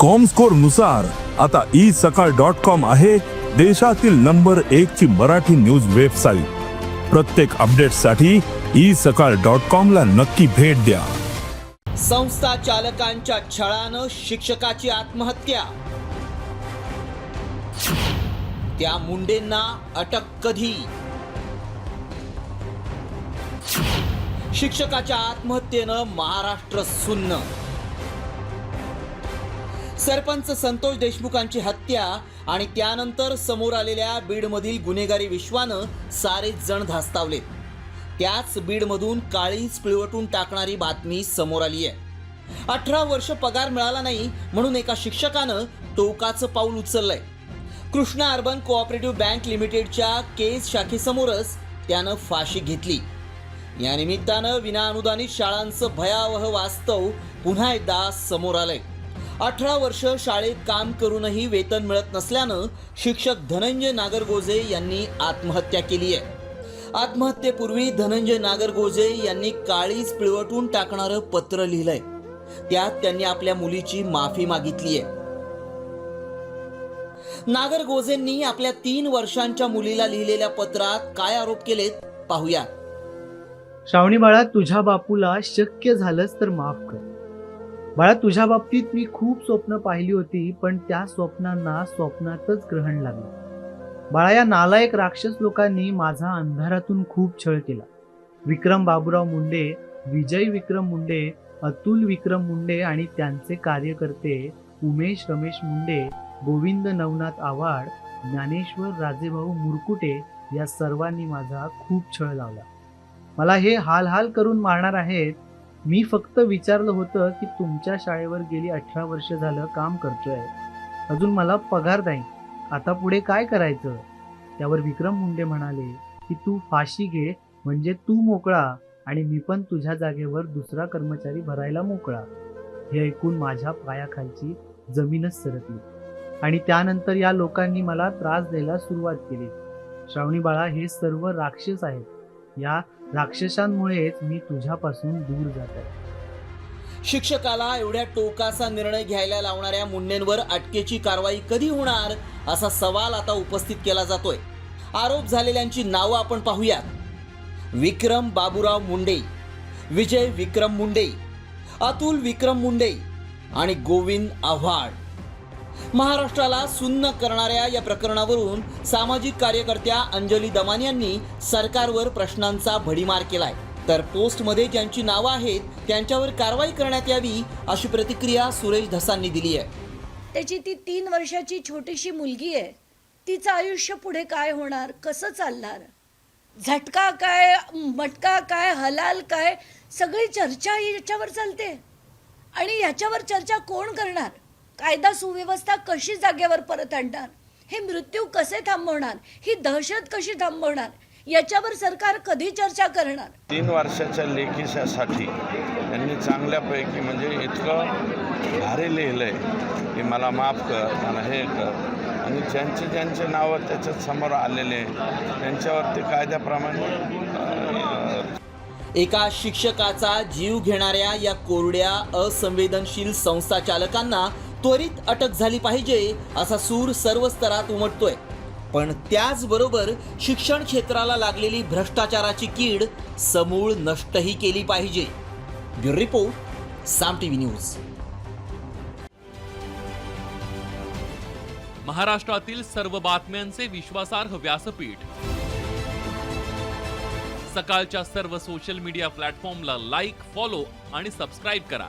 कॉमस्कोरनुसार आता ई सकाळ dot com आहे देशातील नंबर एक ची मराठी न्यूज वेबसाईट प्रत्येक अपडेटसाठी ई सकाळ डॉट कॉम ला नक्की भेट द्या. संस्था चालकांच्या छळानं शिक्षकाची आत्महत्या. त्या मुंडेंना अटक कधी? शिक्षकाच्या आत्महत्येनं महाराष्ट्र सुन्न. सरपंच संतोष देशमुखांची हत्या आणि त्यानंतर समोर आलेल्या बीडमधील गुन्हेगारी विश्वानं सारेच जण धास्तावले त्याच बीडमधून काळीच पिळवटून टाकणारी बातमी समोर आली आहे. अठरा वर्ष पगार मिळाला नाही म्हणून एका शिक्षकानं टोकाचं पाऊल उचललंय. कृष्णा अर्बन कोऑपरेटिव्ह बँक लिमिटेडच्या केस शाखेसमोरच त्यानं फाशी घेतली. या निमित्तानं विनाअनुदानित शाळांचं भयावह वास्तव पुन्हा एकदा समोर आलंय. अठरा वर्ष शाळेत काम करूनही वेतन मिळत नसल्यानं शिक्षक धनंजय नागरगोजे यांनी आत्महत्या केली आहे. आत्महत्येपूर्वी धनंजय नागरगोजे यांनी काळीच पिळवटून टाकणारं पत्र लिहिलंय. त्यात त्यांनी आपल्या मुलीची माफी मागितली आहे. नागरगोजेंनी आपल्या तीन वर्षांच्या मुलीला लिहिलेल्या पत्रात काय आरोप केलेत पाहूया. श्रावणी बाळा तुझ्या बापूला शक्य झालंच तर माफ कर. बाळा तुझ्या बाबतीत मी खूप स्वप्न पाहिली होती पण त्या स्वप्नांना स्वप्नातच ग्रहण लागलं. बाळा या नालायक राक्षस लोकांनी माझा अंधारातून खूप छळ केला. विक्रम बाबूराव मुंडे विजय विक्रम मुंडे अतुल विक्रम मुंडे आणि त्यांचे कार्यकर्ते उमेश रमेश मुंडे गोविंद नवनाथ आव्हाड ज्ञानेश्वर राजेभाऊ मुरकुटे या सर्वांनी माझा खूप छळ लावला. मला हे हाल हाल करून मारणार आहेत मी फक्त विचारलं होतं की तुमच्या शाळेवर गेली अठरा वर्ष झालं काम करतोय. अजून मला पगार नाही. आता पुढे काय करायचं? त्यावर विक्रम मुंडे म्हणाले की तू फाशी घे म्हणजे तू मोकळा आणि मी पण तुझ्या जागेवर दुसरा कर्मचारी भरायला मोकळा. हे ऐकून माझ्या पायाखालची जमीनच सरकली. आणि त्यानंतर या लोकांनी मला त्रास द्यायला सुरुवात केली. श्रावणी बाळा हे सर्व राक्षस आहेत. या राक्षसांमुळेच मी तुझ्यापासून दूर जात आहे. शिक्षकाला एवढ्या टोकाचा निर्णय घ्यायला लावणाऱ्या मुंडेंवर अटकेची कारवाई कधी होणार असा सवाल आता उपस्थित केला जातोय. आरोप झालेल्यांची नावं आपण पाहूयात. विक्रम बाबूराव मुंडे विजय विक्रम मुंडे अतुल विक्रम मुंडे आणि गोविंद आव्हाड. महाराष्ट्राला सुन्न करणाऱ्या या प्रकरणावरून सामाजिक कार्यकर्त्या अंजली दमान यांनी सरकारवर प्रश्नांचा भडीमार केलाय. तर पोस्टमध्ये ज्यांची नावं आहेत त्यांच्यावर कारवाई करण्यात यावी अशी प्रतिक्रिया सुरेश धसांनी दिली आहे. त्याची ती तीन वर्षाची छोटीशी मुलगी आहे. तिचं आयुष्य पुढे काय होणार? कसं चालणार? झटका काय मटका काय हलाल काय? सगळी चर्चा याच्यावर चालते. आणि याच्यावर चर्चा कोण करणार? कायदा सुव्यवस्था कशी जागेवर परत आणणार? हे मृत्यू कसे थांबवणार? ही दहशत कशी थांबवणार? याच्यावर सरकार कधी चर्चा करणार? तीन वर्षाच्या लेखीसाठी त्यांनी चांगल्यापैकी म्हणजे इतकं भारी लिहिलं आहे की मला माफ कर मला हे कर. आणि ज्यांचे ज्यांचे नावं त्याच्यात समोर आलेले त्यांच्यावरती कायद्याप्रमाणे एका शिक्षकाचा जीव घेणाऱ्या या कोरड्या असंवेदनशील संस्था चालकांना त्वरित अटक झाली पाहिजे असा सूर सर्व स्तरात उमटतोय. पण त्याचबरोबर शिक्षण क्षेत्राला लागलेली भ्रष्टाचाराची कीड समूळ नष्टही केली पाहिजे. Bureau report Saam TV news. महाराष्ट्रातील सर्व बातम्यांचे विश्वासार्ह व्यासपीठ. सकाळच्या सर्व सोशल मीडिया प्लॅटफॉर्मला लाईक फॉलो आणि सबस्क्राईब करा.